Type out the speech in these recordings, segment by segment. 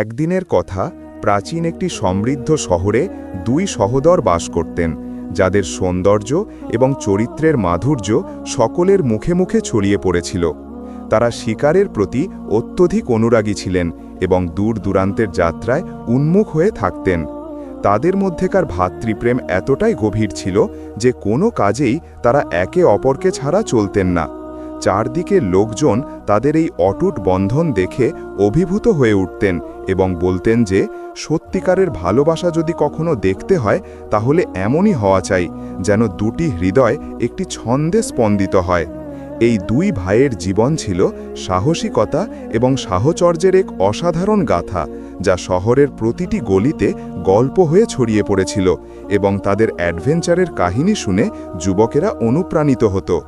একদিনের কথা প্রাচীন একটি সমৃদ্ধ শহরে দুই সহোদর বাস করতেন, যাদের সৌন্দর্য এবং চরিত্রের মাধুর্য সকলের মুখে মুখে ছড়িয়ে পড়েছিল। তারা শিকারের প্রতি অত্যধিক অনুরাগী ছিলেন এবং দূর দূরান্তের যাত্রায় উন্মুখ হয়ে থাকতেন। তাদের মধ্যেকার ভাতৃপ্রেম এতটাই গভীর ছিল যে কোনো কাজেই তারা একে অপরকে ছাড়া চলতেন না। চারদিকে লোকজন তাদের এই অটুট বন্ধন দেখে অভিভূত হয়ে উঠতেন এবং বলতেন যে, সত্যিকারের ভালোবাসা যদি কখনো দেখতে হয়, তাহলে এমনই হওয়া চাই যেন দুটি হৃদয় একটি ছন্দে স্পন্দিত হয়। এই দুই ভাইয়ের জীবন ছিল সাহসিকতা এবং সাহচর্যের এক অসাধারণ গাথা, যা শহরের প্রতিটি গলিতে গল্প হয়ে ছড়িয়ে পড়েছিল এবং তাদের অ্যাডভেঞ্চারের কাহিনী শুনে যুবকেরা অনুপ্রাণিত হতো।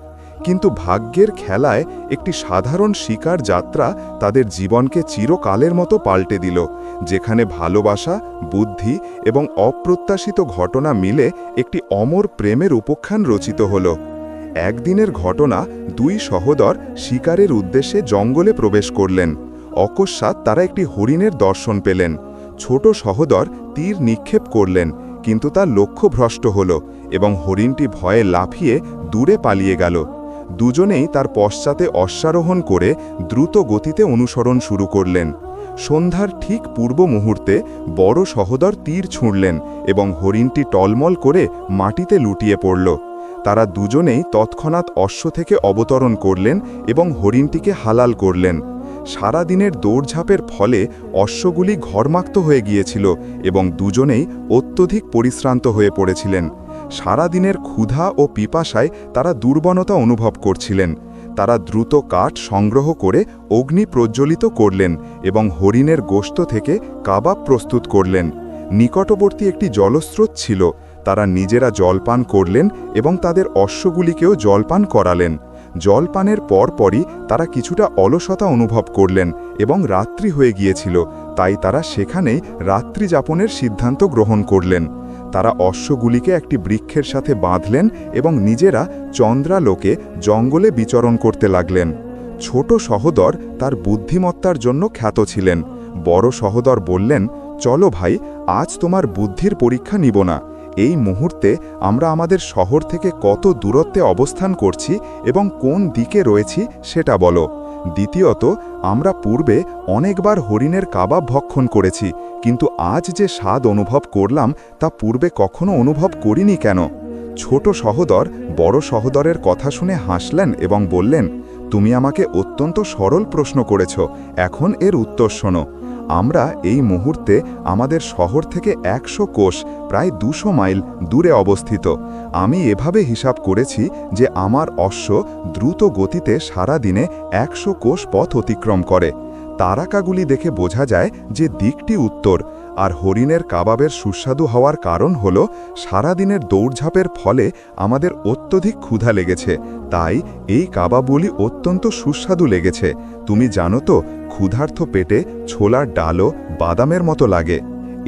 কিন্তু ভাগ্যের খেলায় একটি সাধারণ শিকার যাত্রা তাদের জীবনকে চিরকালের মতো পাল্টে দিল, যেখানে ভালোবাসা, বুদ্ধি এবং অপ্রত্যাশিত ঘটনা মিলে একটি অমর প্রেমের উপখ্যান রচিত হল। একদিনের ঘটনা দুই সহোদর শিকারের উদ্দেশ্যে জঙ্গলে প্রবেশ করলেন। অকস্মাৎ তারা একটি হরিণের দর্শন পেলেন। ছোট সহোদর তীর নিক্ষেপ করলেন, কিন্তু তার লক্ষ্য ভ্রষ্ট হল এবং হরিণটি ভয়ে লাফিয়ে দূরে পালিয়ে গেল। দুজনেই তার পশ্চাতে অশ্বারোহণ করে দ্রুত গতিতে অনুসরণ শুরু করলেন। সন্ধ্যার ঠিক পূর্ব মুহূর্তে বড় সহোদর তীর ছুঁড়লেন এবং হরিণটি টলমল করে মাটিতে লুটিয়ে পড়ল। তারা দুজনেই তৎক্ষণাৎ অশ্ব থেকে অবতরণ করলেন এবং হরিণটিকে হালাল করলেন। সারাদিনের দৌড়ঝাঁপের ফলে অশ্বগুলি ঘরমাক্ত হয়ে গিয়েছিল এবং দুজনেই অত্যধিক পরিশ্রান্ত হয়ে পড়েছিলেন। সারাদিনের ক্ষুধা ও পিপাসায় তারা দুর্বলতা অনুভব করছিলেন। তারা দ্রুত কাঠ সংগ্রহ করে অগ্নি প্রজ্বলিত করলেন এবং হরিণের গোস্ত থেকে কাবাব প্রস্তুত করলেন। নিকটবর্তী একটি জলস্রোত ছিল। তারা নিজেরা জলপান করলেন এবং তাদের অশ্বগুলিকেও জলপান করালেন। জলপানের পরপরই তারা কিছুটা অলসতা অনুভব করলেন এবং রাত্রি হয়ে গিয়েছিল। তাই তারা সেখানেই রাত্রি যাপনের সিদ্ধান্ত গ্রহণ করলেন। তারা অশ্বগুলিকে একটি বৃক্ষের সাথে বাঁধলেন এবং নিজেরা চন্দ্রালোকে জঙ্গলে বিচরণ করতে লাগলেন। ছোট সহোদর তার বুদ্ধিমত্তার জন্য খ্যাত ছিলেন। বড় সহোদর বললেন, চলো ভাই, আজ তোমার বুদ্ধির পরীক্ষা নিব না। এই মুহূর্তে আমরা আমাদের শহর থেকে কত দূরত্বে অবস্থান করছি এবং কোন দিকে রয়েছি সেটা বলো। দ্বিতীয়ত, আমরা পূর্বে অনেকবার হরিণের কাবাব ভক্ষণ করেছি, কিন্তু আজ যে স্বাদ অনুভব করলাম তা পূর্বে কখনো অনুভব করিনি কেন? ছোট সহদর বড় সহদরের কথা শুনে হাসলেন এবং বললেন, তুমি আমাকে অত্যন্ত সরল প্রশ্ন করেছ, এখন এর উত্তর শোনো। আমরা এই মুহূর্তে আমাদের শহর থেকে একশো কোষ, প্রায় দুশো মাইল দূরে অবস্থিত। আমি এভাবে হিসাব করেছি যে আমার অশ্ব দ্রুত গতিতে সারা দিনে একশো কোষ পথ অতিক্রম করে। তারাকাগুলি দেখে বোঝা যায় যে দিকটি উত্তর, আর হরিণের কাবাবের সুস্বাদু হওয়ার কারণ হল, সারাদিনের দৌড়ঝাঁপের ফলে আমাদের অত্যধিক ক্ষুধা লেগেছে, তাই এই কাবাবগুলি অত্যন্ত সুস্বাদু লেগেছে। তুমি জানো তো ক্ষুধার্থ পেটে ছোলার ডালও বাদামের মতো লাগে।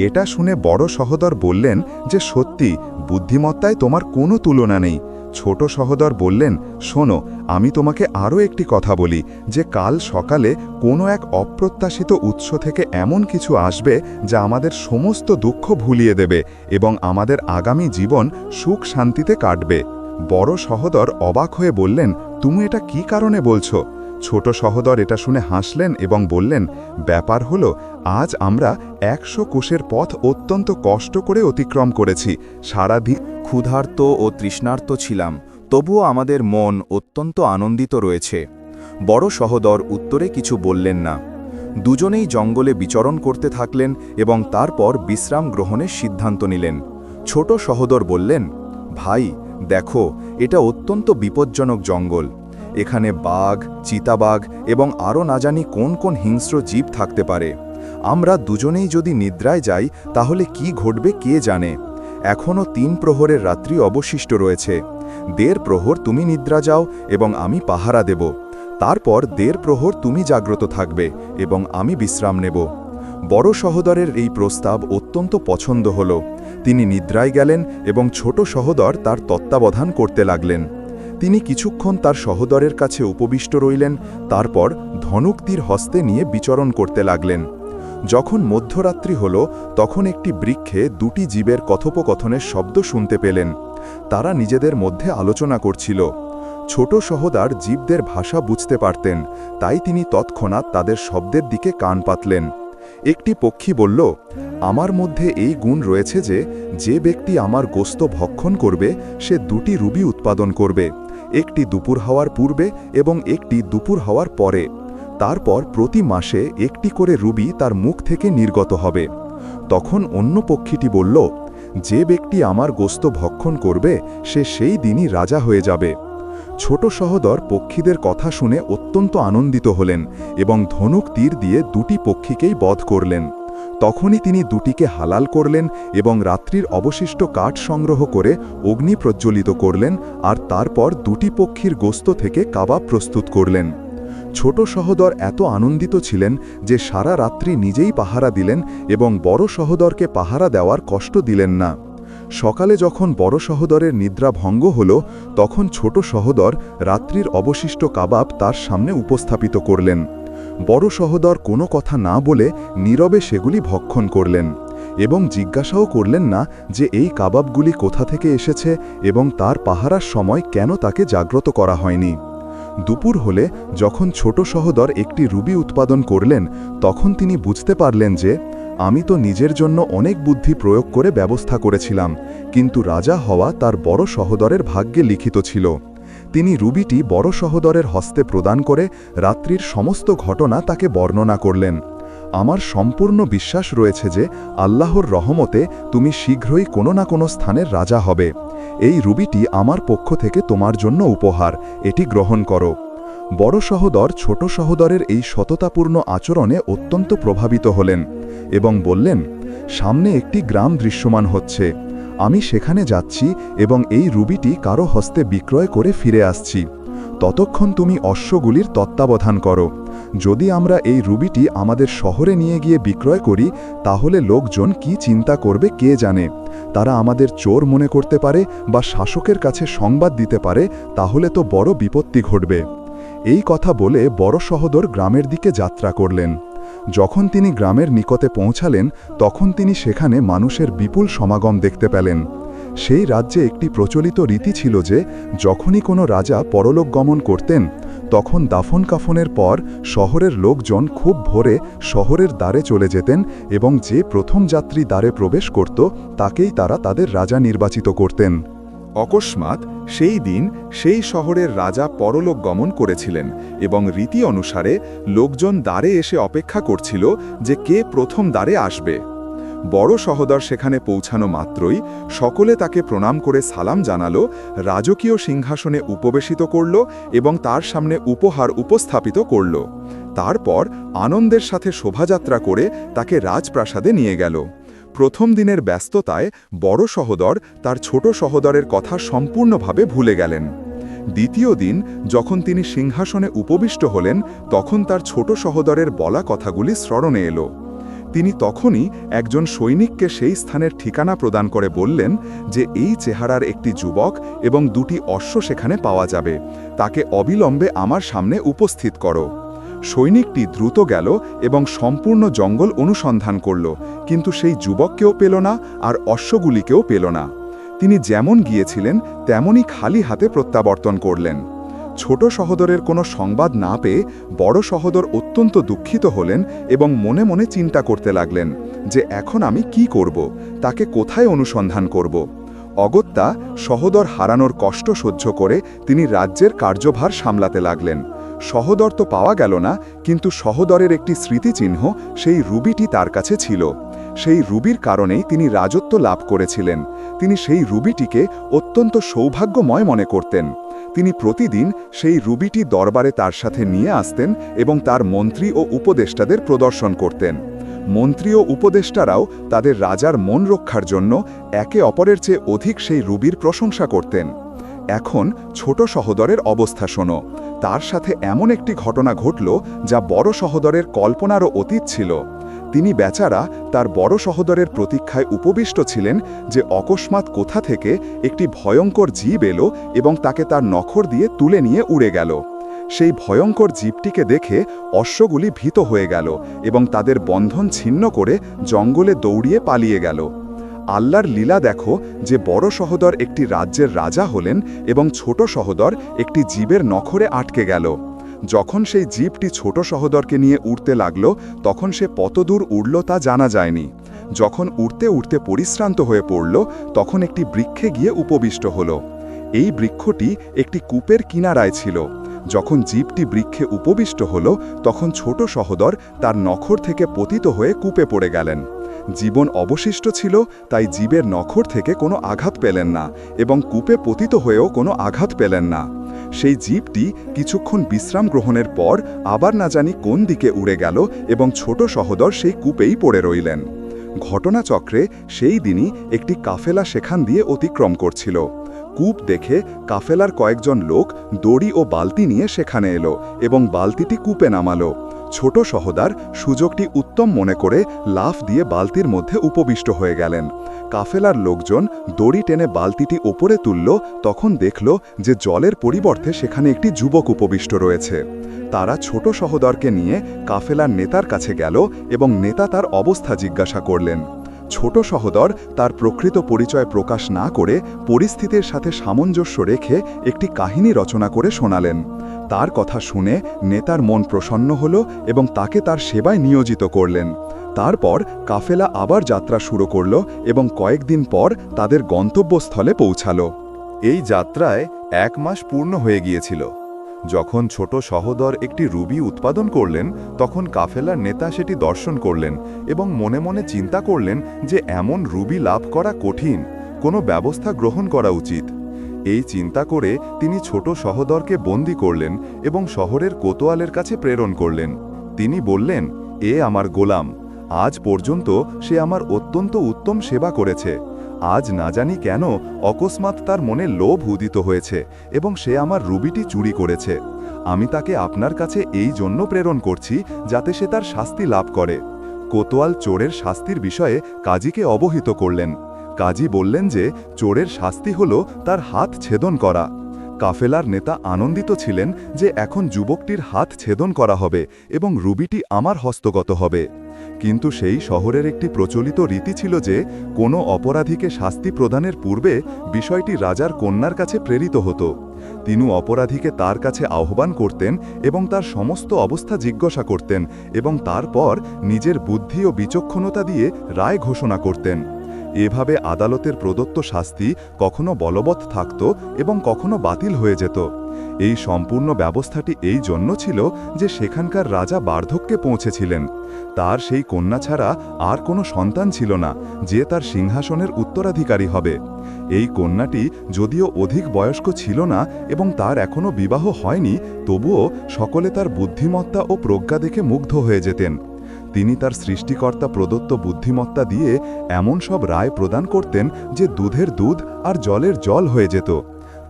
এটা শুনে বড় সহোদর বললেন যে সত্যি, বুদ্ধিমত্তায় তোমার কোনো তুলনা নেই। ছোট সহদর বললেন, শোনো, আমি তোমাকে আরও একটি কথা বলি, যে কাল সকালে কোনো এক অপ্রত্যাশিত উৎস থেকে এমন কিছু আসবে যা আমাদের সমস্ত দুঃখ ভুলিয়ে দেবে এবং আমাদের আগামী জীবন সুখ শান্তিতে কাটবে। বড় সহদর অবাক হয়ে বললেন, তুমি এটা কি কারণে বলছো? ছোট সহোদর এটা শুনে হাসলেন এবং বললেন, ব্যাপার হলো, আজ আমরা একশো কোষের পথ অত্যন্ত কষ্ট করে অতিক্রম করেছি। সারাদিন ক্ষুধার্ত ও তৃষ্ণার্ত ছিলাম, তবুও আমাদের মন অত্যন্ত আনন্দিত রয়েছে বড় সহোদর উত্তরে কিছু বললেন না। দুজনেই জঙ্গলে বিচরণ করতে থাকলেন এবং তারপর বিশ্রাম গ্রহণের সিদ্ধান্ত নিলেন। ছোট সহোদর বললেন, ভাই, দেখো, এটা অত্যন্ত বিপজ্জনক জঙ্গল। এখানে বাঘ, চিতাবাঘ এবং আরও না জানি কোন কোন হিংস্র জীব থাকতে পারে। আমরা দুজনেই যদি নিদ্রায় যাই, তাহলে কি ঘটবে কে জানে? এখনও তিন প্রহরের রাত্রি অবশিষ্ট রয়েছে। দেড় প্রহর তুমি নিদ্রা যাও এবং আমি পাহারা দেব। তারপর দেড় প্রহর তুমি জাগ্রত থাকবে এবং আমি বিশ্রাম নেব। বড় সহোদরের এই প্রস্তাব অত্যন্ত পছন্দ হল। তিনি নিদ্রায় গেলেন এবং ছোট সহোদর তার তত্ত্বাবধান করতে লাগলেন। তিনি কিছুক্ষণ তার সহোদরের কাছে উপবিষ্ট রইলেন, তারপর ধনুক তীর হস্তে নিয়ে বিচরণ করতে লাগলেন। যখন মধ্যরাত্রি হল, তখন একটি বৃক্ষে দুটি জীবের কথোপকথনের শব্দ শুনতে পেলেন। তারা নিজেদের মধ্যে আলোচনা করছিল। ছোট সহদার জীবদের ভাষা বুঝতে পারতেন, তাই তিনি তৎক্ষণাৎ তাদের শব্দের দিকে কান পাতলেন। একটি পক্ষী বলল, আমার মধ্যে এই গুণ রয়েছে যে যে ব্যক্তি আমার গোস্ত ভক্ষণ করবে, সে দুটি রুবি উৎপাদন করবে। একটি দুপুর হওয়ার পূর্বে এবং একটি দুপুর হওয়ার পরে। তারপর প্রতি মাসে একটি করে রুবি তার মুখ থেকে নির্গত হবে। তখন অন্য পক্ষীটি বলল, যে ব্যক্তি আমার গোস্ত ভক্ষণ করবে, সে সেই দিনই রাজা হয়ে যাবে। ছোট সহদর পক্ষীদের কথা শুনে অত্যন্ত আনন্দিত হলেন এবং ধনুক তীর দিয়ে দুটি পক্ষীকেই বধ করলেন। তখনই তিনি দুটিকে হালাল করলেন এবং রাত্রির অবশিষ্ট কাঠ সংগ্রহ করে অগ্নি প্রজ্বলিত করলেন আর তারপর দুটি পক্ষীর গোস্ত থেকে কাবাব প্রস্তুত করলেন। ছোট সহদর এত আনন্দিত ছিলেন যে সারা রাত্রি নিজেই পাহারা দিলেন এবং বড় সহদরকে পাহারা দেওয়ার কষ্ট দিলেন না। সকালে যখন বড় সহদরের নিদ্রা ভঙ্গ হল, তখন ছোট সহদর রাত্রির অবশিষ্ট কাবাব তার সামনে উপস্থাপিত করলেন। বড় সহদর কোনো কথা না বলে নীরবে সেগুলি ভক্ষণ করলেন এবং জিজ্ঞাসাও করলেন না যে এই কাবাবগুলি কোথা থেকে এসেছে এবং তার পাহারার সময় কেন তাকে জাগ্রত করা হয়নি। দুপুর হলে যখন ছোট সহদর একটি রুবি উৎপাদন করলেন, তখন তিনি বুঝতে পারলেন যে, আমি তো নিজের জন্য অনেক বুদ্ধি প্রয়োগ করে ব্যবস্থা করেছিলাম, কিন্তু রাজা হওয়া তার বড় সহদরের ভাগ্যে লিখিত ছিল। তিনি রুবিটি বড় সহদরের হস্তে প্রদান করে রাত্রির সমস্ত ঘটনা তাকে বর্ণনা করলেন। আমার সম্পূর্ণ বিশ্বাস রয়েছে যে আল্লাহর রহমতে তুমি শীঘ্রই কোনো না কোনো স্থানের রাজা হবে। এই রুবিটি আমার পক্ষ থেকে তোমার জন্য উপহার, এটি গ্রহণ করো। বড় সহদর ছোট সহদরের এই সততাপূর্ণ আচরণে অত্যন্ত প্রভাবিত হলেন এবং বললেন, সামনে একটি গ্রাম দৃশ্যমান হচ্ছে। আমি সেখানে যাচ্ছি এবং এই রুবিটি কারও হস্তে বিক্রয় করে ফিরে আসছি। ততক্ষণ তুমি অশ্বগুলির তত্ত্বাবধান করো। যদি আমরা এই রুবিটি আমাদের শহরে নিয়ে গিয়ে বিক্রয় করি, তাহলে লোকজন কি চিন্তা করবে কে জানে? তারা আমাদের চোর মনে করতে পারে বা শাসকের কাছে সংবাদ দিতে পারে, তাহলে তো বড় বিপত্তি ঘটবে। এই কথা বলে বড় সহদর গ্রামের দিকে যাত্রা করলেন। যখন তিনি গ্রামের নিকটে পৌঁছালেন, তখন তিনি সেখানে মানুষের বিপুল সমাগম দেখতে পেলেন। সেই রাজ্যে একটি প্রচলিত রীতি ছিল যে, যখনই কোনো রাজা পরলোক গমন করতেন, তখন দাফন কাফনের পর শহরের লোকজন খুব ভোরে শহরের দ্বারে চলে যেতেন এবং যে প্রথম যাত্রী দ্বারে প্রবেশ করত, তাকেই তারা তাদের রাজা নির্বাচিত করতেন। অকস্মাৎ সেই দিন সেই শহরের রাজা পরলোক গমন করেছিলেন এবং রীতি অনুসারে লোকজন দ্বারে এসে অপেক্ষা করছিল যে কে প্রথম দ্বারে আসবে। বড় সহদর সেখানে পৌঁছানো মাত্রই সকলে তাকে প্রণাম করে সালাম জানালো, রাজকীয় সিংহাসনে উপবেশিত করল এবং তার সামনে উপহার উপস্থাপিত করল। তারপর আনন্দের সাথে শোভাযাত্রা করে তাকে রাজপ্রাসাদে নিয়ে গেল। প্রথম দিনের ব্যস্ততায় বড় সহদর তার ছোট সহদরের কথা সম্পূর্ণভাবে ভুলে গেলেন। দ্বিতীয় দিন যখন তিনি সিংহাসনে উপবিষ্ট হলেন, তখন তার ছোট সহদরের বলা কথাগুলি স্মরণে এলো। তিনি তখনই একজন সৈনিককে সেই স্থানের ঠিকানা প্রদান করে বললেন যে, এই চেহারার একটি যুবক এবং দুটি অশ্ব সেখানে পাওয়া যাবে। তাকে অবিলম্বে আমার সামনে উপস্থিত করো। সৈনিকটি দ্রুত গেল এবং সম্পূর্ণ জঙ্গল অনুসন্ধান করল, কিন্তু সেই যুবককেও পেল না আর অশ্বগুলিকেও পেল না। তিনি যেমন গিয়েছিলেন, তেমনই খালি হাতে প্রত্যাবর্তন করলেন। ছোট সহদরের কোনো সংবাদ না পেয়ে বড় সহদর অত্যন্ত দুঃখিত হলেন এবং মনে মনে চিন্তা করতে লাগলেন যে এখন আমি কি করব, তাকে কোথায় অনুসন্ধান করব। অগত্যা সহদর হারানোর কষ্ট সহ্য করে তিনি রাজ্যের কার্যভার সামলাতে লাগলেন। সহদর তো পাওয়া গেল না, কিন্তু সহদরের একটি স্মৃতিচিহ্ন সেই রুবিটি তার কাছে ছিল। সেই রুবির কারণেই তিনি রাজত্ব লাভ করেছিলেন। তিনি সেই রুবিটিকে অত্যন্ত সৌভাগ্যময় মনে করতেন। তিনি প্রতিদিন সেই রুবিটি দরবারে তার সাথে নিয়ে আসতেন এবং তার মন্ত্রী ও উপদেষ্টাদের প্রদর্শন করতেন। মন্ত্রী ও উপদেষ্টারাও তাদের রাজার মন রক্ষার জন্য একে অপরের চেয়ে অধিক সেই রুবির প্রশংসা করতেন। এখন ছোট সহদরের অবস্থা শোনো। তার সাথে এমন একটি ঘটনা ঘটল যা বড় সহদরের কল্পনারও অতীত ছিল। তিনি বেচারা তার বড় সহদরের প্রতীক্ষায় উপবিষ্ট ছিলেন যে অকস্মাৎ কোথা থেকে একটি ভয়ঙ্কর জীব এলো এবং তাকে তার নখর দিয়ে তুলে নিয়ে উড়ে গেল। সেই ভয়ঙ্কর জীবটিকে দেখে অশ্বগুলি ভীত হয়ে গেল এবং তাদের বন্ধন ছিন্ন করে জঙ্গলে দৌড়িয়ে পালিয়ে গেল। আল্লাহর লীলা দেখো যে বড় সহদর একটি রাজ্যের রাজা হলেন এবং ছোট সহদর একটি জীবের নখরে আটকে গেল। যখন সেই জীবটি ছোট সহদরকে নিয়ে উড়তে লাগল, তখন সে কতদূর উড়ল তা জানা যায়নি। যখন উড়তে উড়তে পরিশ্রান্ত হয়ে পড়ল, তখন একটি বৃক্ষে গিয়ে উপবিষ্ট হল। এই বৃক্ষটি একটি কূপের কিনারায় ছিল। যখন জীবটি বৃক্ষে উপবিষ্ট হল, তখন ছোট সহদর তার নখর থেকে পতিত হয়ে কূপে পড়ে গেলেন। জীবন অবশিষ্ট ছিল, তাই জীবের নখর থেকে কোনো আঘাত পেলেন না এবং কূপে পতিত হয়েও কোনো আঘাত পেলেন না। সেই জীবটি কিছুক্ষণ বিশ্রাম গ্রহণের পর আবার না জানি কোন দিকে উড়ে গেল এবং ছোট সহদর সেই কূপেই পড়ে রইলেন। ঘটনাচক্রে সেই দিনই একটি কাফেলা সেখান দিয়ে অতিক্রম করছিল। কূপ দেখে কাফেলার কয়েকজন লোক দড়ি ও বালতি নিয়ে সেখানে এলো এবং বালতিটি কূপে নামালো। ছোট সহদার সুযোগটি উত্তম মনে করে লাফ দিয়ে বালতির মধ্যে উপবিষ্ট হয়ে গেলেন। কাফেলার লোকজন দড়ি টেনে বালতিটি ওপরে তুলল, তখন দেখল যে জলের পরিবর্তে সেখানে একটি যুবক উপবিষ্ট রয়েছে। তারা ছোট সহদরকে নিয়ে কাফেলার নেতার কাছে গেল এবং নেতা তার অবস্থা জিজ্ঞাসা করলেন ছোট সহদর তার প্রকৃত পরিচয় প্রকাশ না করে পরিস্থিতির সাথে সামঞ্জস্য রেখে একটি কাহিনী রচনা করে শোনালেন। তার কথা শুনে নেতার মন প্রসন্ন হল এবং তাকে তার সেবায় নিয়োজিত করলেন। তারপর কাফেলা আবার যাত্রা শুরু করল এবং কয়েকদিন পর তাদের গন্তব্যস্থলে পৌঁছালো। এই যাত্রায় এক মাস পূর্ণ হয়ে গিয়েছিল। যখন ছোট সহদর একটি রুবি উৎপাদন করলেন, তখন কাফেলার নেতা সেটি দর্শন করলেন এবং মনে মনে চিন্তা করলেন যে এমন রুবি লাভ করা কঠিন, কোনো ব্যবস্থা গ্রহণ করা উচিত। এই চিন্তা করে তিনি ছোট সহদরকে বন্দি করলেন এবং শহরের কোতোয়ালের কাছে প্রেরণ করলেন। তিনি বললেন, এ আমার গোলাম, আজ পর্যন্ত সে আমার অত্যন্ত উত্তম সেবা করেছে। আজ না জানি কেন অকস্মাৎ তার মনে লোভ উদিত হয়েছে এবং সে আমার রুবিটি চুরি করেছে। আমি তাকে আপনার কাছে এই জন্য প্রেরণ করছি যাতে সে তার শাস্তি লাভ করে। কোতোয়াল চোরের শাস্তির বিষয়ে কাজীকে অবহিত করলেন। কাজী বললেন যে, চোরের শাস্তি হল তার হাত ছেদন করা। কাফেলার নেতা আনন্দিত ছিলেন যে এখন যুবকটির হাত ছেদন করা হবে এবং রুবিটি আমার হস্তগত হবে। কিন্তু সেই শহরের একটি প্রচলিত রীতি ছিল যে কোনো অপরাধীকে শাস্তি প্রদানের পূর্বে বিষয়টি রাজার কন্যার কাছে প্রেরিত হতো। তিনি অপরাধীকে তার কাছে আহ্বান করতেন এবং তার সমস্ত অবস্থা জিজ্ঞাসা করতেন এবং তারপর নিজের বুদ্ধি ও বিচক্ষণতা দিয়ে রায় ঘোষণা করতেন। এভাবে আদালতের প্রদত্ত শাস্তি কখনো বলবৎ থাকত এবং কখনো বাতিল হয়ে যেত। এই সম্পূর্ণ ব্যবস্থাটি এই জন্য ছিল যে সেখানকার রাজা বার্ধক্যে পৌঁছেছিলেন। তার সেই কন্যা ছাড়া আর কোনো সন্তান ছিল না, যে তার সিংহাসনের উত্তরাধিকারী হবে। এই কন্যাটি যদিও অধিক বয়স্ক ছিল না এবং তার এখনও বিবাহ হয়নি, তবুও সকলে তার বুদ্ধিমত্তা ও প্রজ্ঞা দেখে মুগ্ধ হয়ে যেতেন। তিনি তার সৃষ্টিকর্তা প্রদত্ত বুদ্ধিমত্তা দিয়ে এমন সব রায় প্রদান করতেন যে দুধের দুধ আর জলের জল হয়ে যেত।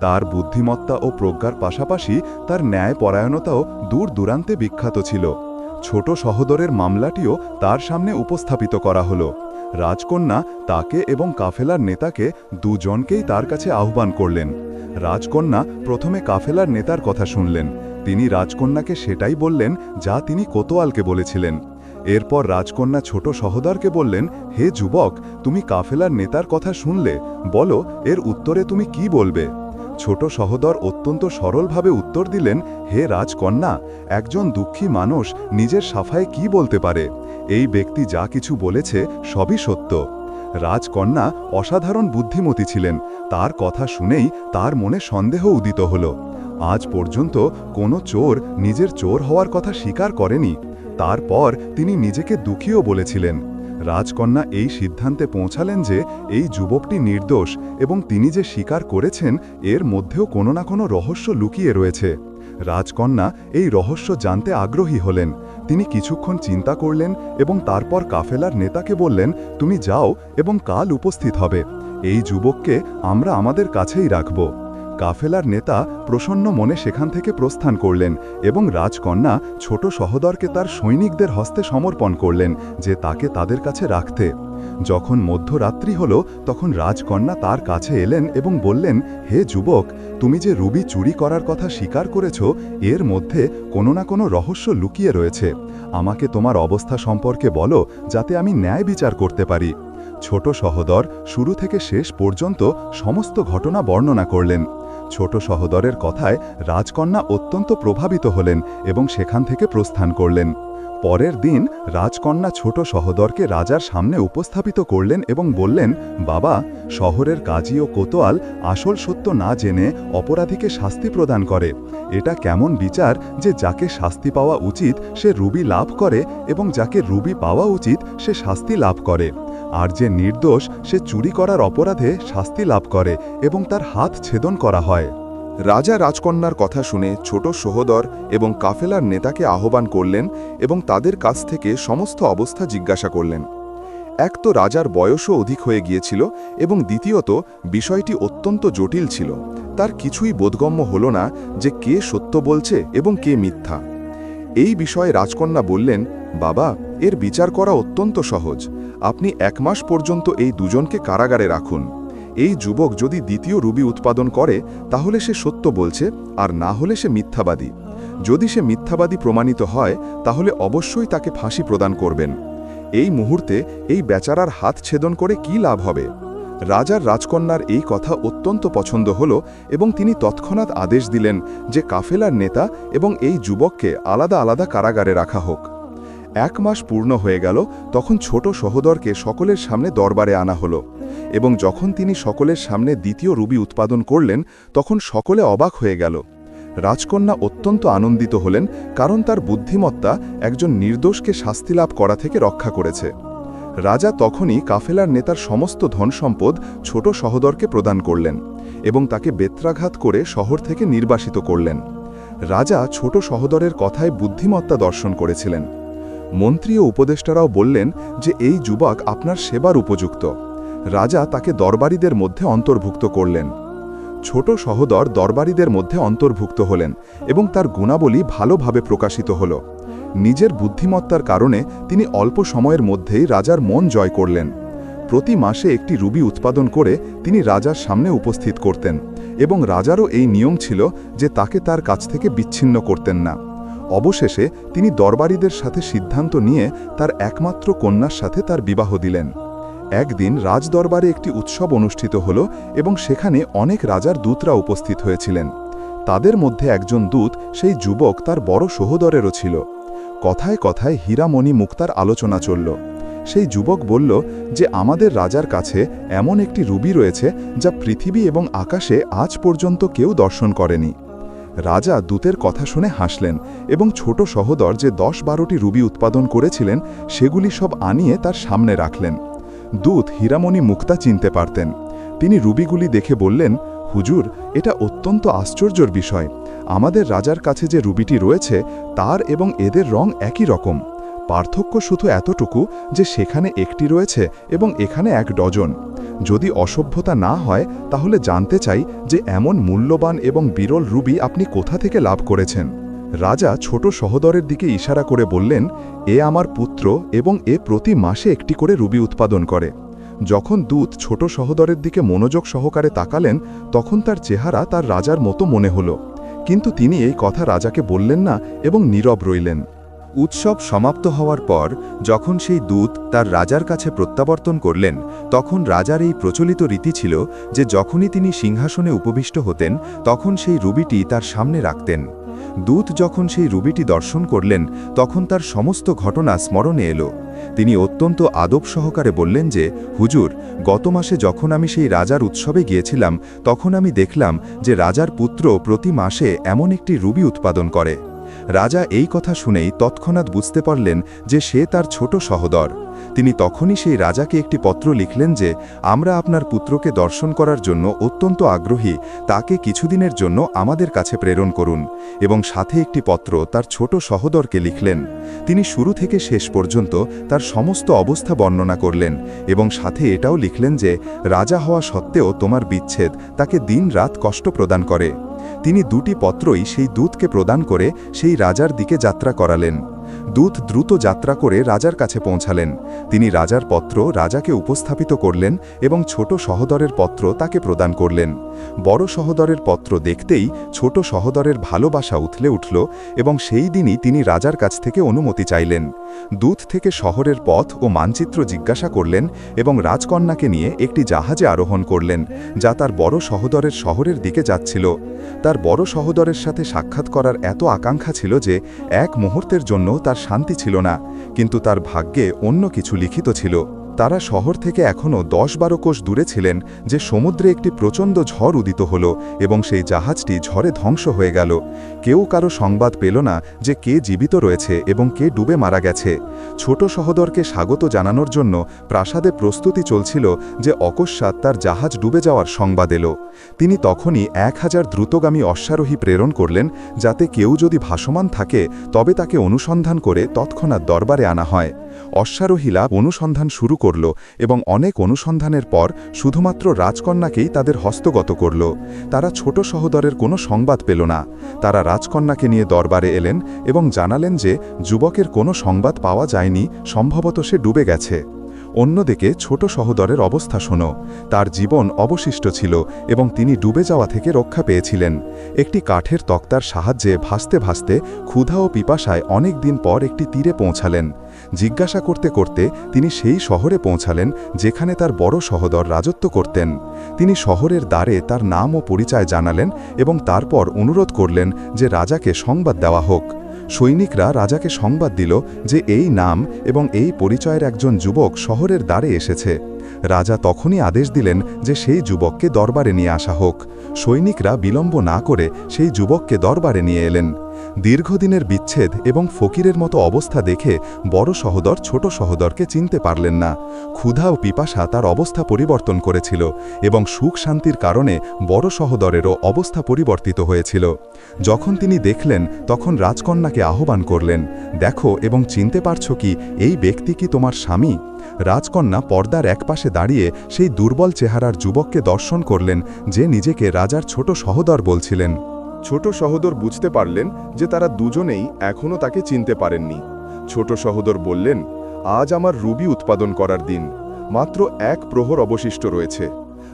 তার বুদ্ধিমত্তা ও প্রজ্ঞার পাশাপাশি তার ন্যায় পরায়ণতাও দূর দূরান্তে বিখ্যাত ছিল। ছোট সহদরের মামলাটিও তার সামনে উপস্থাপিত করা হলো। রাজকন্যা তাকে এবং কাফেলার নেতাকে দুজনকেই তার কাছে আহ্বান করলেন। রাজকন্যা প্রথমে কাফেলার নেতার কথা শুনলেন। তিনি রাজকন্যাকে সেটাই বললেন যা তিনি কোতোয়ালকে বলেছিলেন। এরপর রাজকন্যা ছোট সহদরকে বললেন, হে যুবক, তুমি কাফেলার নেতার কথা শুনলে। বলো, এর উত্তরে তুমি কি বলবে? ছোট সহদর অত্যন্ত সরলভাবে উত্তর দিলেন, হে রাজকন্যা, একজন দুঃখী মানুষ নিজের সাফায় কি বলতে পারে? এই ব্যক্তি যা কিছু বলেছে সবই সত্য। রাজকন্যা অসাধারণ বুদ্ধিমতী ছিলেন। তার কথা শুনেই তার মনে সন্দেহ উদিত হল। আজ পর্যন্ত কোনো চোর নিজের চোর হওয়ার কথা স্বীকার করেনি। তারপর তিনি নিজেকে দুঃখীও বলেছিলেন। রাজকন্যা এই সিদ্ধান্তে পৌঁছালেন যে এই যুবকটি নির্দোষ এবং তিনি যে স্বীকার করেছেন, এর মধ্যেও কোনো না কোনো রহস্য লুকিয়ে রয়েছে। রাজকন্যা এই রহস্য জানতে আগ্রহী হলেন। তিনি কিছুক্ষণ চিন্তা করলেন এবং তারপর কাফেলার নেতাকে বললেন, তুমি যাও এবং কাল উপস্থিত হবে। এই যুবককে আমরা আমাদের কাছেই রাখব। কাফেলার নেতা প্রসন্ন মনে সেখান থেকে প্রস্থান করলেন এবং রাজকন্যা ছোট সহদরকে তার সৈনিকদের হস্তে সমর্পণ করলেন যে তাকে তাদের কাছে রাখতে। যখন মধ্যরাত্রি হল, তখন রাজকন্যা তার কাছে এলেন এবং বললেন, হে যুবক, তুমি যে রুবি চুরি করার কথা স্বীকার করেছ, এর মধ্যে কোনো না কোনো রহস্য লুকিয়ে রয়েছে। আমাকে তোমার অবস্থা সম্পর্কে বলো, যাতে আমি ন্যায় বিচার করতে পারি। ছোট সহদর শুরু থেকে শেষ পর্যন্ত সমস্ত ঘটনা বর্ণনা করলেন। ছোট সহদরের কথায় রাজকন্যা অত্যন্ত প্রভাবিত হলেন এবং সেখান থেকে প্রস্থান করলেন। পরের দিন রাজকন্যা ছোট সহদরকে রাজার সামনে উপস্থাপিত করলেন এবং বললেন, বাবা, শহরের কাজী ও কোতোয়াল আসল সত্য না জেনে অপরাধীকে শাস্তি প্রদান করে। এটা কেমন বিচার যে যাকে শাস্তি পাওয়া উচিত সে রুবি লাভ করে এবং যাকে রুবি পাওয়া উচিত সে শাস্তি লাভ করে। আর যে নির্দোষ, সে চুরি করার অপরাধে শাস্তি লাভ করে এবং তার হাত ছেদন করা হয়। রাজা রাজকন্যার কথা শুনে ছোট সহোদর এবং কাফেলার নেতাকে আহ্বান করলেন এবং তাদের কাছ থেকে সমস্ত অবস্থা জিজ্ঞাসা করলেন। এক তো রাজার বয়সও অধিক হয়ে গিয়েছিল এবং দ্বিতীয়ত, বিষয়টি অত্যন্ত জটিল ছিল। তার কিছুই বোধগম্য হল না যে কে সত্য বলছে এবং কে মিথ্যা। এই বিষয়ে রাজকন্যা বললেন, বাবা, এর বিচার করা অত্যন্ত সহজ। আপনি এক মাস পর্যন্ত এই দুজনকে কারাগারে রাখুন। এই যুবক যদি দ্বিতীয় রুবি উৎপাদন করে, তাহলে সে সত্য বলছে, আর না হলে সে মিথ্যাবাদী। যদি সে মিথ্যাবাদী প্রমাণিত হয়, তাহলে অবশ্যই তাকে ফাঁসি প্রদান করবেন। এই মুহূর্তে এই বেচারার হাত ছেদন করে কি লাভ হবে? রাজার রাজকন্যার এই কথা অত্যন্ত পছন্দ হল এবং তিনি তৎক্ষণাৎ আদেশ দিলেন যে কাফেলার নেতা এবং এই যুবককে আলাদা আলাদা কারাগারে রাখা হোক। এক মাস পূর্ণ হয়ে গেল, তখন ছোট সহোদরকে সকলের সামনে দরবারে আনা হলো। এবং যখন তিনি সকলের সামনে দ্বিতীয় রুবি উৎপাদন করলেন, তখন সকলে অবাক হয়ে গেল। রাজকন্যা অত্যন্ত আনন্দিত হলেন, কারণ তার বুদ্ধিমত্তা একজন নির্দোষকে শাস্তি লাভ করা থেকে রক্ষা করেছে। রাজা তখনই কাফেলার নেতার সমস্ত ধনসম্পদ ছোট সহোদরকে প্রদান করলেন এবং তাকে বেত্রাঘাত করে শহর থেকে নির্বাসিত করলেন। রাজা ছোট সহোদরের কথায় বুদ্ধিমত্তা দর্শন করেছিলেন। মন্ত্রী ও উপদেষ্টারাও বললেন যে এই যুবক আপনার সেবার উপযুক্ত। রাজা তাকে দরবারীদের মধ্যে অন্তর্ভুক্ত করলেন। ছোট সহোদর দরবারীদের মধ্যে অন্তর্ভুক্ত হলেন এবং তার গুণাবলী ভালোভাবে প্রকাশিত হল। নিজের বুদ্ধিমত্তার কারণে তিনি অল্প সময়ের মধ্যেই রাজার মন জয় করলেন। প্রতি মাসে একটি রুবি উৎপাদন করে তিনি রাজার সামনে উপস্থিত করতেন এবং রাজারও এই নিয়ম ছিল যে তাকে তার কাছ থেকে বিচ্ছিন্ন করতেন না। অবশেষে তিনি দরবারীদের সাথে সিদ্ধান্ত নিয়ে তার একমাত্র কন্যার সাথে তার বিবাহ দিলেন। একদিন রাজদরবারে একটি উৎসব অনুষ্ঠিত হল এবং সেখানে অনেক রাজার দূতরা উপস্থিত হয়েছিলেন। তাদের মধ্যে একজন দূত, সেই যুবক, তার বড় সহোদরেরও ছিল। কথায় কথায় হীরামণি মুক্তার আলোচনা চলল। সেই যুবক বলল যে, আমাদের রাজার কাছে এমন একটি রুবি রয়েছে যা পৃথিবী এবং আকাশে আজ পর্যন্ত কেউ দর্শন করেনি। রাজা দূতের কথা শুনে হাসলেন এবং ছোট সহোদর যে দশ বারোটি রুবি উৎপাদন করেছিলেন, সেগুলি সব আনিয়ে তার সামনে রাখলেন। দূত হীরামণি মুক্তা চিনতে পারতেন। তিনি রুবিগুলি দেখে বললেন, হুজুর, এটা অত্যন্ত আশ্চর্যর বিষয়। আমাদের রাজার কাছে যে রুবিটি রয়েছে, তার এবং এদের রং একই রকম। পার্থক্য শুধু এতটুকু যে সেখানে একটি রয়েছে এবং এখানে এক ডজন। যদি অসভ্যতা না হয়, তাহলে জানতে চাই যে এমন মূল্যবান এবং বিরল রুবি আপনি কোথা থেকে লাভ করেছেন। রাজা ছোট সহোদরের দিকে ইশারা করে বললেন, এ আমার পুত্র এবং এ প্রতি মাসে একটি করে রুবি উৎপাদন করে। যখন দূত ছোট সহোদরের দিকে মনোযোগ সহকারে তাকালেন, তখন তার চেহারা তার রাজার মতো মনে হল। কিন্তু তিনি এই কথা রাজাকে বললেন না এবং নীরব রইলেন। উৎসব সমাপ্ত হওয়ার পর, যখন সেই দূত তার রাজার কাছে প্রত্যাবর্তন করলেন, তখন রাজার এই প্রচলিত রীতি ছিল যে যখনই তিনি সিংহাসনে উপবিষ্ট হতেন, তখন সেই রুবিটি তার সামনে রাখতেন। দূত যখন সেই রুবিটি দর্শন করলেন, তখন তার সমস্ত ঘটনা স্মরণে এলো। তিনি অত্যন্ত আদব সহকারে বললেন যে, হুজুর, গত মাসে যখন আমি সেই রাজার উৎসবে গিয়েছিলাম, তখন আমি দেখলাম যে রাজার পুত্র প্রতি মাসে এমন একটি রুবি উৎপাদন করে। রাজা এই কথা শুনেই তৎক্ষণাৎ বুঝতে পারলেন যে সে তার ছোট সহদর। তিনি তখনই সেই রাজাকে একটি পত্র লিখলেন যে, আমরা আপনার পুত্রকে দর্শন করার জন্য অত্যন্ত আগ্রহী, তাকে কিছুদিনের জন্য আমাদের কাছে প্রেরণ করুন। এবং সাথে একটি পত্র তার ছোট সহদরকে লিখলেন। তিনি শুরু থেকে শেষ পর্যন্ত তার সমস্ত অবস্থা বর্ণনা করলেন এবং সাথে এটাও লিখলেন যে, রাজা হওয়া সত্ত্বেও তোমার বিচ্ছেদ তাকে দিন রাত কষ্ট প্রদান করে। তিনি দুটি পত্রই সেই দূতকে প্রদান করে সেই রাজার দিকে যাত্রা করালেন। দূত দ্রুত যাত্রা করে রাজার কাছে পৌঁছালেন। তিনি রাজার পত্র রাজাকে উপস্থাপিত করলেন এবং ছোট সহদরের পত্র তাকে প্রদান করলেন। বড় সহদরের পত্র দেখতেই ছোট সহদরের ভালোবাসা উথলে উঠল এবং সেই দিনই তিনি রাজার কাছ থেকে অনুমতি চাইলেন। দূত থেকে শহরের পথ ও মানচিত্র জিজ্ঞাসা করলেন এবং রাজকন্যাকে নিয়ে একটি জাহাজে আরোহণ করলেন, যা তার বড় সহদরের শহরের দিকে যাচ্ছিল। তার বড় সহদরের সাথে সাক্ষাৎ করার এত আকাঙ্ক্ষা ছিল যে এক মুহূর্তের জন্য তার শান্তি ছিল না কিন্তু তার ভাগ্যে অন্য কিছু লিখিত ছিল। তারা শহর থেকে এখনও দশ বারো কোষ দূরে ছিলেন যে সমুদ্রে একটি প্রচণ্ড ঝড় উদিত হল এবং সেই জাহাজটি ঝড়ে ধ্বংস হয়ে গেল। কেউ কারও সংবাদ পেল না যে কে জীবিত রয়েছে এবং কে ডুবে মারা গেছে। ছোট সহদরকে স্বাগত জানানোর জন্য প্রাসাদে প্রস্তুতি চলছিল যে অকস্মাৎ তার জাহাজ ডুবে যাওয়ার সংবাদ এলো। তিনি তখনই এক হাজার দ্রুতগামী অশ্বারোহী প্রেরণ করলেন যাতে কেউ যদি ভাসমান থাকে তবে তাকে অনুসন্ধান করে তৎক্ষণাৎ দরবারে আনা হয়। অশ্বারোহীরা অনুসন্ধান শুরু করল এবং অনেক অনুসন্ধানের পর শুধুমাত্র রাজকন্যাকেই তাদের হস্তগত করল। তারা ছোট সহদরের কোনো সংবাদ পেল না। তারা রাজকন্যাকে নিয়ে দরবারে এলেন এবং জানালেন যে যুবকের কোনো সংবাদ পাওয়া যায়নি, সম্ভবত সে ডুবে গেছে। অন্যদিকে ছোট সহদরের অবস্থা শোনো। তার জীবন অবশিষ্ট ছিল এবং তিনি ডুবে যাওয়া থেকে রক্ষা পেয়েছিলেন। একটি কাঠের তক্তার সাহায্যে ভাসতে ভাসতে ক্ষুধা ও পিপাসায় অনেক দিন পর একটি তীরে পৌঁছালেন। জিজ্ঞাসা করতে করতে তিনি সেই শহরে পৌঁছালেন যেখানে তার বড় সহদর রাজত্ব করতেন। তিনি শহরের দ্বারে তার নাম ও পরিচয় জানালেন এবং তারপর অনুরোধ করলেন যে রাজাকে সংবাদ দেওয়া হোক। সৈনিকরা রাজাকে সংবাদ দিল যে এই নাম এবং এই পরিচয়ের একজন যুবক শহরের দ্বারে এসেছে। রাজা তখনই আদেশ দিলেন যে সেই যুবককে দরবারে নিয়ে আসা হোক। সৈনিকরা বিলম্ব না করে সেই যুবককে দরবারে নিয়ে এলেন। দীর্ঘদিনের বিচ্ছেদ এবং ফকিরের মতো অবস্থা দেখে বড় সহদর ছোট সহদরকে চিনতে পারলেন না। ক্ষুধা ও পিপাসা তার অবস্থা পরিবর্তন করেছিল এবং সুখ শান্তির কারণে বড় সহদরেরও অবস্থা পরিবর্তিত হয়েছিল। যখন তিনি দেখলেন, তখন রাজকন্যাকে আহ্বান করলেন, দেখো এবং চিনতে পারছ কি, এই ব্যক্তি কি তোমার স্বামী? রাজকন্যা পর্দার একপাশে দাঁড়িয়ে সেই দুর্বল চেহারার যুবককে দর্শন করলেন যে নিজেকে রাজার ছোট সহদর বলছিলেন। ছোট সহোদর বুঝতে পারলেন যে তারা দুজনেই এখনও তাকে চিনতে পারেননি। ছোট সহোদর বললেন, আজ আমার রুবি উৎপাদন করার দিন। মাত্র এক প্রহর অবশিষ্ট রয়েছে।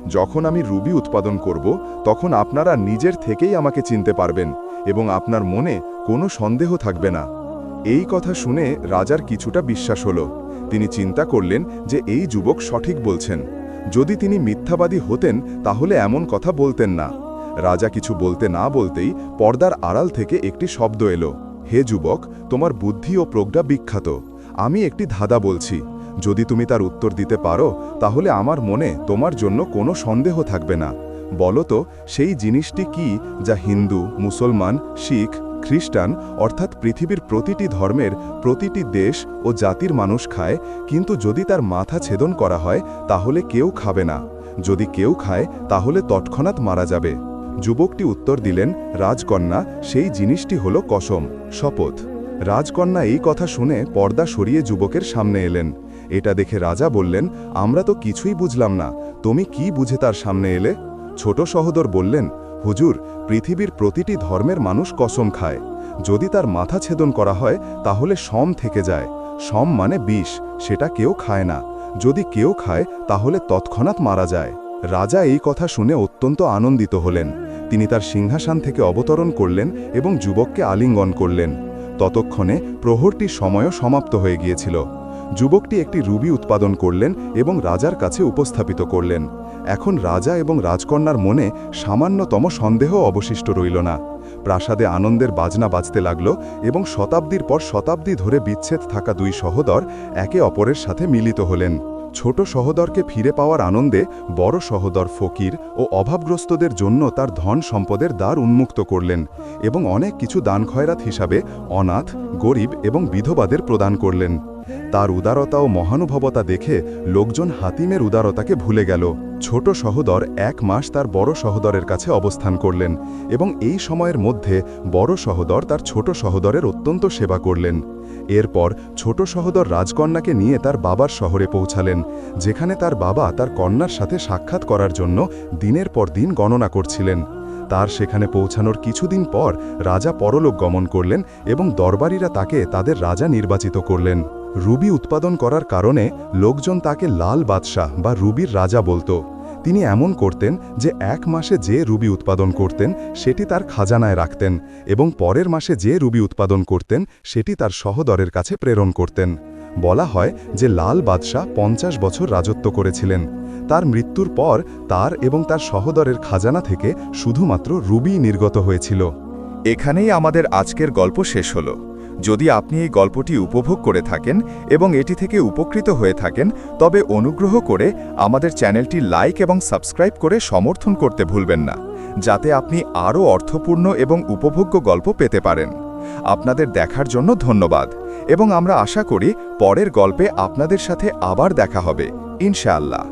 যখন আমি রুবি উৎপাদন করব, তখন আপনারা নিজের থেকেই আমাকে চিনতে পারবেন এবং আপনার মনে কোনো সন্দেহ থাকবে না। এই কথা শুনে রাজার কিছুটা বিশ্বাস হলো। তিনি চিন্তা করলেন যে এই যুবক সঠিক বলছেন। যদি তিনি মিথ্যাবাদী হতেন, তাহলে এমন কথা বলতেন না। রাজা কিছু বলতে না বলতেই পর্দার আড়াল থেকে একটি শব্দ এলো, হে যুবক, তোমার বুদ্ধি ও প্রজ্ঞা বিখ্যাত। আমি একটি ধাঁধা বলছি। যদি তুমি তার উত্তর দিতে পারো, তাহলে আমার মনে তোমার জন্য কোনো সন্দেহ থাকবে না। বলো তো, সেই জিনিসটি কি যা হিন্দু, মুসলমান, শিখ খ্রিস্টান, অর্থাৎ পৃথিবীর প্রতিটি ধর্মের প্রতিটি দেশ ও জাতির মানুষ খায়, কিন্তু যদি তার মাথা ছেদন করা হয়, তাহলে কেউ খাবে না। যদি কেউ খায়, তাহলে তৎক্ষণাৎ মারা যাবে। যুবকটি উত্তর দিলেন, রাজকন্যা, সেই জিনিসটি হল কসম, শপথ। রাজকন্যা এই কথা শুনে পর্দা সরিয়ে যুবকের সামনে এলেন। এটা দেখে রাজা বললেন, আমরা তো কিছুই বুঝলাম না, তুমি কি বুঝে তার সামনে এলে? ছোট সহোদর বললেন হুজুর, পৃথিবীর প্রতিটি ধর্মের মানুষ কসম খায়। যদি তার মাথা ছেদন করা হয়, তাহলে সম থেকে যায়। সম মানে বিষ, সেটা কেউ খায় না। যদি কেউ খায়, তাহলে তৎক্ষণাৎ মারা যায়। রাজা এই কথা শুনে অত্যন্ত আনন্দিত হলেন। তিনি তার সিংহাসন থেকে অবতরণ করলেন এবং যুবককে আলিঙ্গন করলেন। ততক্ষণে প্রহরটির সময়ও সমাপ্ত হয়ে গিয়েছিল। যুবকটি একটি রুবি উৎপাদন করলেন এবং রাজার কাছে উপস্থাপিত করলেন। এখন রাজা এবং রাজকন্যার মনে সামান্যতম সন্দেহ অবশিষ্ট রইল না। প্রাসাদে আনন্দের বাজনা বাজতে লাগল এবং শতাব্দীর পর শতাব্দী ধরে বিচ্ছেদ থাকা দুই সহোদর একে অপরের সাথে মিলিত হলেন। ছোট সহোদরকে ফিরে পাওয়ার আনন্দে বড় সহোদর ফকির ও অভাবগ্রস্তদের জন্য তার ধন সম্পদের দ্বার উন্মুক্ত করলেন এবং অনেক কিছু দান খয়রাত হিসাবে অনাথ, গরিব এবং বিধবাদের প্রদান করলেন। তার উদারতা ও মহানুভবতা দেখে লোকজন হাতিমের উদারতাকে ভুলে গেল। ছোট সহোদর এক মাস তার বড় সহোদরের কাছে অবস্থান করলেন এবং এই সময়ের মধ্যে বড় সহোদর তার ছোট সহোদরের অত্যন্ত সেবা করলেন। এরপর ছোট সহোদর রাজকন্যাকে নিয়ে তার বাবার শহরে পৌঁছালেন, যেখানে তার বাবা তার কন্যার সাথে সাক্ষাৎ করার জন্য দিনের পর দিন গণনা করছিলেন। তার সেখানে পৌঁছানোর কিছুদিন পর রাজা পরলোক গমন করলেন এবং দরবারীরা তাকে তাদের রাজা নির্বাচিত করলেন। রুবি উৎপাদন করার কারণে লোকজন তাকে লাল বাদশাহ বা রুবির রাজা বলতো। তিনি এমন করতেন যে এক মাসে যে রুবি উৎপাদন করতেন, সেটি তার খাজানায় রাখতেন এবং পরের মাসে যে রুবি উৎপাদন করতেন, সেটি তার সহদরের কাছে প্রেরণ করতেন। বলা হয় যে লাল বাদশাহ পঞ্চাশ বছর রাজত্ব করেছিলেন। তার মৃত্যুর পর তার এবং তার সহদরের খাজানা থেকে শুধুমাত্র রুবি নির্গত হয়েছিল। এখানেই আমাদের আজকের গল্প শেষ হলো। যদি আপনি এই গল্পটি উপভোগ করে থাকেন এবং এটি থেকে উপকৃত হয়ে থাকেন, তবে অনুগ্রহ করে আমাদের চ্যানেলটি লাইক এবং সাবস্ক্রাইব করে সমর্থন করতে ভুলবেন না, যাতে আপনি আরও অর্থপূর্ণ এবং উপভোগ্য গল্প পেতে পারেন। আপনাদের দেখার জন্য ধন্যবাদ, এবং আমরা আশা করি পরের গল্পে আপনাদের সাথে আবার দেখা হবে। ইনশাআল্লাহ।